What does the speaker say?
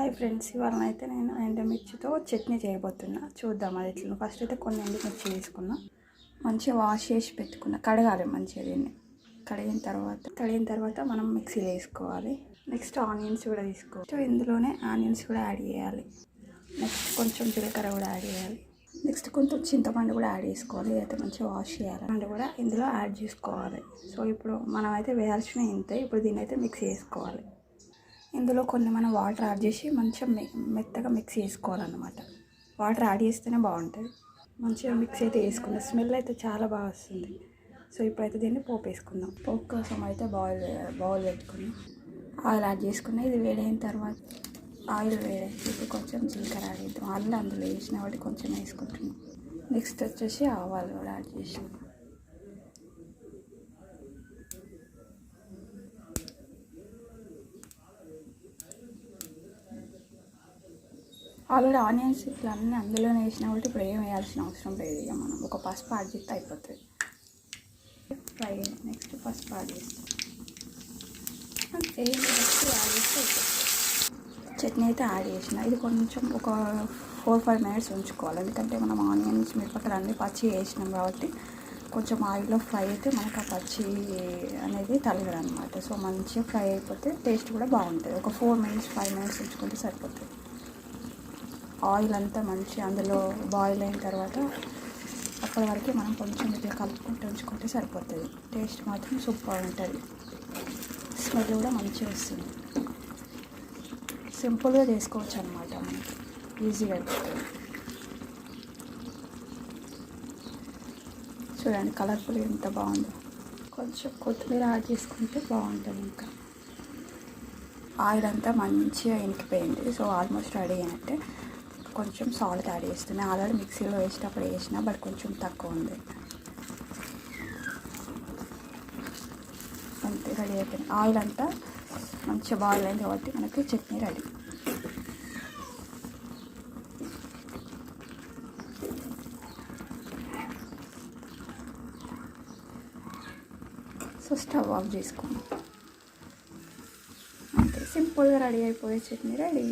Hi friends ఇవాళ అయితే నేను ఎండమిర్చితో చట్నీ చేయబోతున్నా. చూద్దాం అది ఎట్లా ఫస్ట్ అయితే కొన్ని ఎండమిర్చి తీసుకున్నా. మంచిగా వాష్ చేసి పెట్టుకున్నా. కడగాలి మంచిగా దీన్ని. కడిగిన తర్వాత కడిగిన తర్వాత మనం మిక్సీలో వేసుకోవాలి. నెక్స్ట్ ఆనియన్స్ కూడా తీసుకోవచ్చు ఇందులోనే ఆనియన్స్ కూడా యాడ్ చేయాలి. నెక్స్ట్ కొంచెం జీలకర్ర కూడా యాడ్ చేయాలి. నెక్స్ట్ కొంచెం చింతపండు కూడా యాడ్ చేసుకోవాలి. ఇదైతే మంచిగా వాష్ చేయాలి. అండ్ కూడా ఇందులో యాడ్ చేసుకోవాలి. సో ఇప్పుడు మనం అయితే వేయాల్సిన ఇంతే. ఇప్పుడు దీన్ని అయితే మిక్స్ చేసుకోవాలి. ఇందులో కొన్ని మనం వాటర్ యాడ్ చేసి మంచిగా మె- మెత్తగా మిక్స్ చేసుకోవాలన్నమాట. వాటర్ యాడ్ చేస్తేనే బాగుంటుంది. మంచిగా మిక్స్ అయితే వేసుకుందాం స్మెల్ అయితే చాలా బాగా వస్తుంది. సో ఇప్పుడైతే దీన్ని పోపు వేసుకుందాం. పోపు కోసం అయితే బౌల్ బౌల్ పెట్టుకుని ఆయిల్ యాడ్ చేసుకున్నాం ఇది వేడైన తర్వాత ఆయిల్ వేడైతే ఇప్పుడు కొంచెం జీలకర్ర యాడ్ చేద్దాం. ఆల్రెడీ అందులో వేసిన వాటి కొంచెం వేసుకుంటున్నాం. నెక్స్ట్ వచ్చేసి ఆవాలు కూడా యాడ్ చేసినాం. ఆల్రెడీ ఆనియన్స్ ఇట్లా అన్నీ అందులోనే వేసినా కాబట్టి ఇప్పుడు ఏం వేయాల్సిన అవసరం లేదు ఇక మనం. ఒక పసుపు యాడ్ చేస్తే అయిపోతుంది ఫ్రై నెక్స్ట్ పసుపు యాడ్ చేస్తాం ఏం నెక్స్ట్ యాడ్ చేస్తే అయిపోతుంది. చట్నీ అయితే యాడ్ చేసిన. ఇది కొంచెం ఒక ఫోర్ ఫైవ్ మినిట్స్ ఉంచుకోవాలి. ఎందుకంటే మనం ఆనియన్స్ మిరపకాయలు అన్నీ పచ్చి వేసినాం కాబట్టి కొంచెం ఆయిల్లో ఫ్రై అయితే మనకు ఆ పచ్చి అనేది తలగదు అనమాట సో మంచిగా ఫ్రై అయిపోతే టేస్ట్ కూడా బాగుంటుంది. ఒక ఫోర్ మినిట్స్ ఫైవ్ మినిట్స్ ఉంచుకుంటే సరిపోతుంది. ఆయిల్ అంతా మంచి అందులో బాయిల్ అయిన తర్వాత అప్పటి వరకు మనం కొంచెం ఇట్లా కలుపుకుంటూ ఉంచుకుంటే సరిపోతుంది. టేస్ట్ మాత్రం సూపర్ ఉంటుంది. స్మెల్ కూడా మంచిగా వస్తుంది. సింపుల్గా చేసుకోవచ్చు అనమాట మనం. ఈజీగా అయిపోతుంది. చూడండి కలర్ఫుల్ ఎంత బాగుందో. కొంచెం కొత్తిమీర యాడ్ చేసుకుంటే బాగుంటుంది ఇంకా. ఆయిల్ అంతా మంచిగా ఇంకిపోయింది సో ఆల్మోస్ట్ రెడీ అయినట్టే. కొంచెం సాల్ట్ యాడ్ చేస్తున్నాను ఆల్రెడీ మిక్సీలో వేసేటప్పుడు వేసిన బట్ కొంచెం తక్కువ ఉంది. అంతే రెడీ అయిపోయింది. ఆయిల్ అంతా మంచిగా బాయిల్ అయింది కాబట్టి మనకి chutney ready. So stove off చేసుకోండి అంతే సింపుల్గా రెడీ అయిపోయే చట్నీ రెడీ.